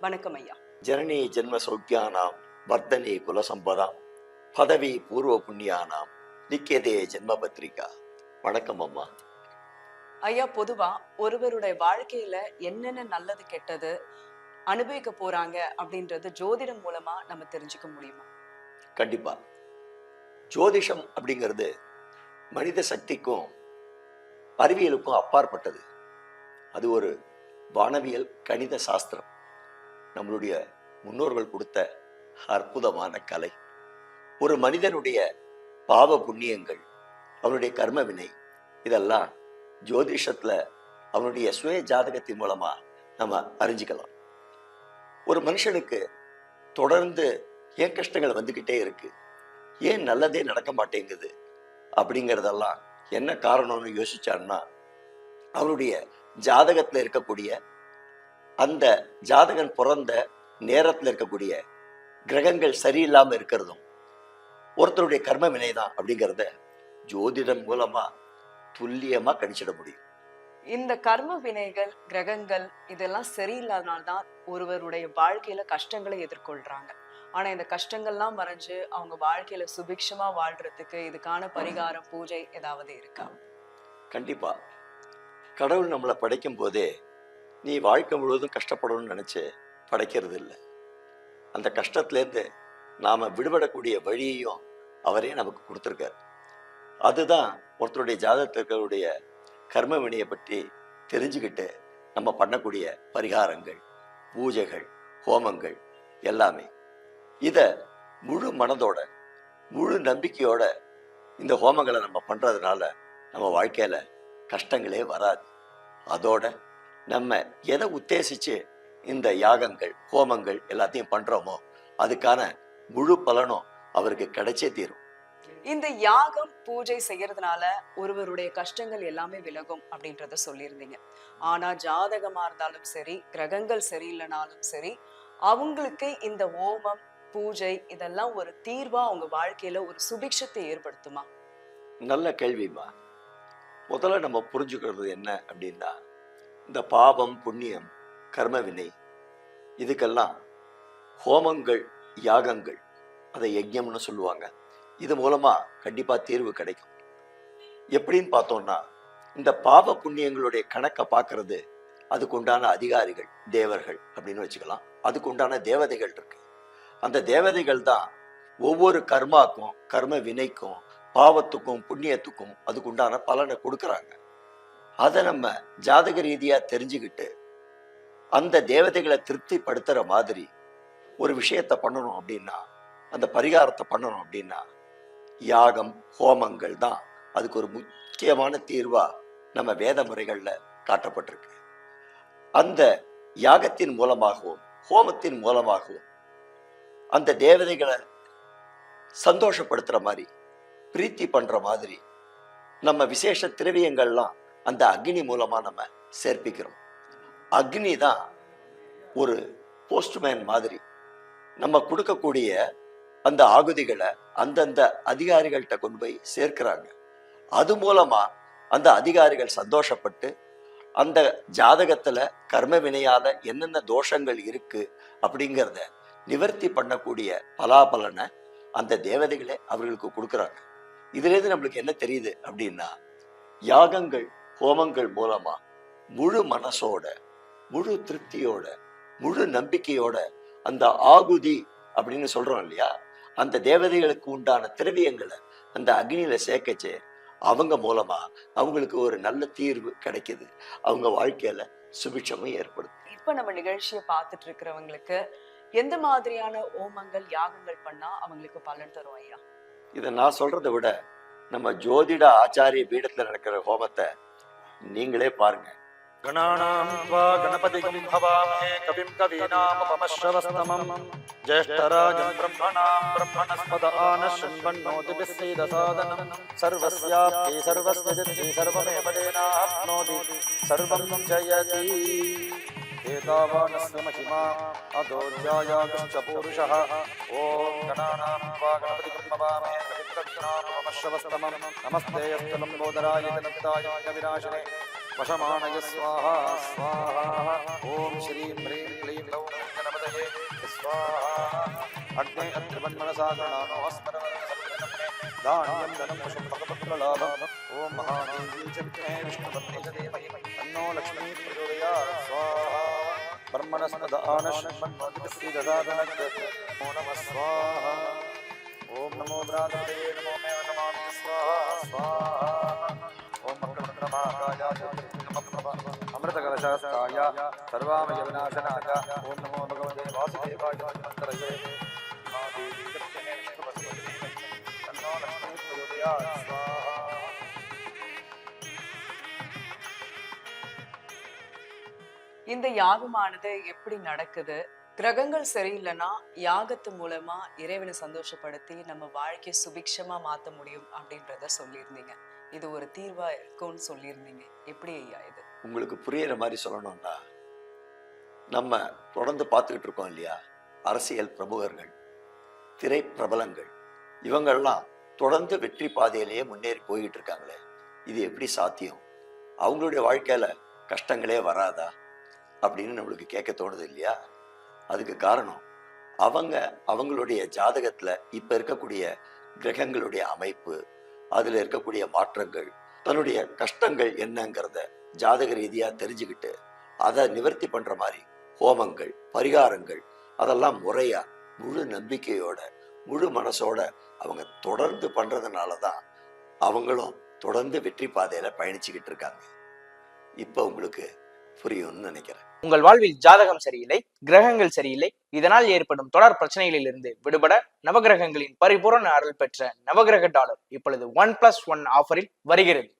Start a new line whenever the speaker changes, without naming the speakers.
வணக்கம் ஐயா.
ஜனனி ஜென்ம சௌக்கியானாம் வர்தனி குலசம்பதாம் பதவி பூர்வ புண்ணியானாம் நிக்கியதே ஜென்ம பத்ரிகா வணக்கம் அம்மா.
ஐயா பொதுவா ஒருவருடைய வாழ்க்கையில என்னென்ன நல்லது கெட்டது அனுபவிக்க போறாங்க அப்படின்றது ஜோதிடம் மூலமா நம்ம தெரிஞ்சுக்க முடியுமா?
கண்டிப்பா. ஜோதிஷம் அப்படிங்கிறது மனித சக்திக்கும் அறிவியலுக்கும் அப்பாற்பட்டது. அது ஒரு வானவியல் கணித சாஸ்திரம். நம்மளுடைய முன்னோர்கள் கொடுத்த அற்புதமான கலை. ஒரு மனிதனுடைய பாவ புண்ணியங்கள் அவனுடைய கர்ம வினை இதெல்லாம் ஜோதிஷத்துல அவனுடைய சுய ஜாதகத்தின் மூலமா நம்ம அறிஞ்சிக்கலாம். ஒரு மனுஷனுக்கு தொடர்ந்து ஏன் கஷ்டங்கள் வந்துக்கிட்டே இருக்கு? ஏன் நல்லதே நடக்க மாட்டேங்குது? அப்படிங்கிறதெல்லாம் என்ன காரணம்னு யோசிச்சான்னா அவனுடைய ஜாதகத்துல இருக்கக்கூடிய அந்த ஜாதகன் பிறந்த நேரத்துல இருக்கக்கூடிய கிரகங்கள் சரியில்லாம இருக்கிறதும் ஒருத்தருடைய கர்ம வினைதான் அப்படிங்கிறத ஜோதிடம் மூலமா துல்லியமா கணிச்சிட முடியும்.
இந்த கர்ம வினைகள் கிரகங்கள் இதெல்லாம் சரியில்லாதனால்தான் ஒருவருடைய வாழ்க்கையில கஷ்டங்களை எதிர்கொள்றாங்க. ஆனா இந்த கஷ்டங்கள்லாம் மறைஞ்சு அவங்க வாழ்க்கையில சுபிக்ஷமா வாழ்றதுக்கு இதுக்கான பரிகாரம் பூஜை ஏதாவது இருக்கா?
கண்டிப்பா. கடவுள் நம்மளை படைக்கும் போதே நீ வாழ்க்கை முழுவதும் கஷ்டப்படணும்னு நினச்சி படைக்கிறது இல்லை அந்த கஷ்டத்துலேருந்து நாம விடுபடக்கூடிய வழியையும் அவரே நமக்கு கொடுத்துருக்கார். அதுதான் ஒருத்தருடைய ஜாதகத்திற்கருடைய கர்மவினியை பற்றி தெரிஞ்சுக்கிட்டு நம்ம பண்ணக்கூடிய பரிகாரங்கள் பூஜைகள் ஹோமங்கள் எல்லாமே. இதை முழு மனதோட முழு நம்பிக்கையோட இந்த ஹோமங்களை நம்ம பண்ணுறதுனால நம்ம வாழ்க்கையில கஷ்டங்களே வராது. அதோட நம்ம எதை உத்தேசிச்சு இந்த யாகங்கள் ஹோமங்கள் எல்லாத்தையும் பண்றோமோ அதுக்கான முழு பலனும் அவருக்கு கிடைச்சே தீரும்.
இந்த யாகம் பூஜை செய்யறதுனால ஒருவருடைய கஷ்டங்கள் எல்லாமே விலகும் அப்படின்றத சொல்லியிருந்தீங்க. ஆனா ஜாதகமா இருந்தாலும் சரி கிரகங்கள் சரியில்லைனாலும் சரி அவங்களுக்கு இந்த ஓமம் பூஜை இதெல்லாம் ஒரு தீர்வா அவங்க வாழ்க்கையில ஒரு சுபிக்ஷத்தை ஏற்படுத்துமா?
நல்ல கேள்விமா முதல்ல நம்ம புரிஞ்சுக்கிறது என்ன அப்படின்னா இந்த பாவம் புண்ணியம் கர்ம வினை இதுக்கெல்லாம் ஹோமங்கள் யாகங்கள் அதை யஜ்யம்னு சொல்லுவாங்க. இது மூலமாக கண்டிப்பாக தீர்வு கிடைக்கும். எப்படின்னு பார்த்தோம்னா இந்த பாவ புண்ணியங்களுடைய கணக்கை பார்க்கறது அதுக்கு உண்டான அதிகாரிகள் தேவர்கள் அப்படின்னு வச்சுக்கலாம். அதுக்கு உண்டான தேவதைகள் இருக்கு. அந்த தேவதைகள் தான் ஒவ்வொரு கர்மாக்கும் கர்ம வினைக்கும் பாவத்துக்கும் புண்ணியத்துக்கும் அதுக்கு உண்டான பலனை கொடுக்குறாங்க. அதை நம்ம ஜாதக ரீதியாக தெரிஞ்சுக்கிட்டு அந்த தேவதைகளை திருப்திப்படுத்துகிற மாதிரி ஒரு விஷயத்த பண்ணணும் அப்படின்னா அந்த பரிகாரத்தை பண்ணணும் அப்படின்னா யாகம் ஹோமங்கள் தான் அதுக்கு ஒரு முக்கியமான தீர்வாக நம்ம வேத முறைகளில் காட்டப்பட்டிருக்கு. அந்த யாகத்தின் மூலமாகவும் ஹோமத்தின் மூலமாகவும் அந்த தேவதைகளை சந்தோஷப்படுத்துகிற மாதிரி பிரீத்தி பண்ணுற மாதிரி நம்ம விசேஷ திரவியங்கள்லாம் அந்த அக்னி மூலமாக நம்ம சேர்ப்பிக்கிறோம். அக்னி தான் ஒரு போஸ்ட்மேன் மாதிரி. நம்ம கொடுக்கக்கூடிய அந்த ஆகுதிகளை அந்தந்த அதிகாரிகள்கிட்ட கொண்டு போய் சேர்க்கிறாங்க. அது மூலமாக அந்த அதிகாரிகள் சந்தோஷப்பட்டு அந்த ஜாதகத்தில் கர்ம வினையால் என்னென்ன தோஷங்கள் இருக்குது அப்படிங்கிறத நிவர்த்தி பண்ணக்கூடிய பலாபலனை அந்த தேவதைகளே அவர்களுக்கு கொடுக்குறாங்க. இதுலேருந்து நம்மளுக்கு என்ன தெரியுது அப்படின்னா யாகங்கள் ஹோமங்கள் மூலமா முழு மனசோட முழு திருப்தியோட முழு நம்பிக்கையோட அந்த ஆகுதி அப்படின்னு சொல்றோம் இல்லையா? அந்த தேவதைகளுக்கு உண்டான திரவியங்களை அந்த அக்னியில சேர்க்கச்சே. அவங்க மூலமா அவங்களுக்கு ஒரு நல்ல தீர்வு கிடைக்குது. அவங்க வாழ்க்கையில சுபிட்சமும் ஏற்படுது.
இப்ப நம்ம நிகழ்ச்சியை பார்த்துட்டு இருக்கிறவங்களுக்கு எந்த மாதிரியான ஓமங்கள் யாகங்கள் பண்ணா அவங்களுக்கு பலன் தரும் ஐயா?
இதை நான் சொல்றதை விட நம்ம ஜோதிட ஆச்சாரிய பீடத்துல நடக்கிற ஹோமத்தை நீங்களே பாருங்க
गणानां त्वा गणपतिगं भवामहे कविं कवीनामुपमश्रवस्तमम् ज्येष्ठराजं ब्रह्मणां ब्रह्मणस्पद आनशृण्वन्नोतिभिः सीदसादनं सर्वस्याप्ति सर्वस्य सिद्धि सर्वमेव तेनाप्नोति सर्वं जयति एतावानस्य महिमा अदोऽध्यायागश्च पूरुषः ॐ गणानां त्वा गणपतिगं भवामहे कविं कवीनामुपमश्रवस्तमम् नमस्ते अस्तलं बोधराय जगत्ताय विनाशिने वशमानय स्वाहा स्वाहा ॐ श्रीं ह्रीं क्लीं ग्लौं गणपति पतये स्वाहा अग्ने अत्रिवन्मनसा गणानोस्मरणे धान्यं धनं पशुं भगवत्प्रलाभम् ॐ महादेवी च विद्महे विष्णुपत्नी च धीमहि तन्नो लक्ष्मी प्रचोदयात् स्वाहा ब्रह्मणस्पदानश्रमन्मोदितश्रीददातनग् नमो नमः स्वाहा ॐ नमो भ्रातृदये नमो मे नमामि स्वाहा स्वाहा ॐ मकरमकरमाकाय अमृतकलशास्ताय सर्वामय विनाशनाय ॐ नमो भगवते वासुदेवाय मंत्रये महादेवी दक्षिणे विष्णुपत्नी तन्नो लक्ष्मी प्रचोदयात् स्वाहा
இந்த யாகமானது எப்படி நடக்குது கிரகங்கள் சரியில்லைன்னா யாகத்து மூலமா இறைவனை சந்தோஷப்படுத்தி நம்ம வாழ்க்கையை சுபிக்ஷமா மாத்த முடியும் அப்படின்றத சொல்லியிருந்தீங்க. இது ஒரு தீர்வா இருக்கும்னு சொல்லியிருந்தீங்க. எப்படி ஐயா இது?
உங்களுக்கு புரியுற மாதிரி சொல்லணும்னா நம்ம தொடர்ந்து பார்த்துக்கிட்டு இருக்கோம் இல்லையா? அரசியல் பிரமுகர்கள் திரை பிரபலங்கள் இவங்கள்லாம் தொடர்ந்து வெற்றி பாதையிலேயே முன்னேறி போய்கிட்டு இருக்காங்களே. இது எப்படி சாத்தியம்? அவங்களுடைய வாழ்க்கையில கஷ்டங்களே வராதா? அப்படின்னு நம்மளுக்கு கேட்க தோணுது இல்லையா? அதுக்கு காரணம் அவங்க அவங்களுடைய ஜாதகத்துல இப்ப இருக்கக்கூடிய கிரகங்களுடைய அமைப்பு அதுல இருக்கக்கூடிய மாற்றங்கள் தன்னுடைய கஷ்டங்கள் என்னங்கிறத ஜாதக ரீதியா தெரிஞ்சுக்கிட்டு அதை நிவர்த்தி பண்ற மாதிரி ஹோமங்கள் பரிகாரங்கள் அதெல்லாம் முறையா முழு நம்பிக்கையோட முழு மனசோட அவங்க தொடர்ந்து பண்றதுனால தான் அவங்களும் தொடர்ந்து வெற்றி பாதையில பயணிச்சுக்கிட்டு இருக்காங்க. இப்போ உங்களுக்கு புரியும்னு நினைக்கிறேன்.
உங்கள் வாழ்வில் ஜாதகம் சரியில்லை கிரகங்கள் சரியில்லை இதனால் ஏற்படும் தொடர் பிரச்சனைகளிலிருந்து விடுபட நவகிரகங்களின் பரிபூரண அருள் பெற்ற நவகிரக டாலர் இப்பொழுது ஒன் பிளஸ் ஒன் ஆஃபரில் வருகிறது.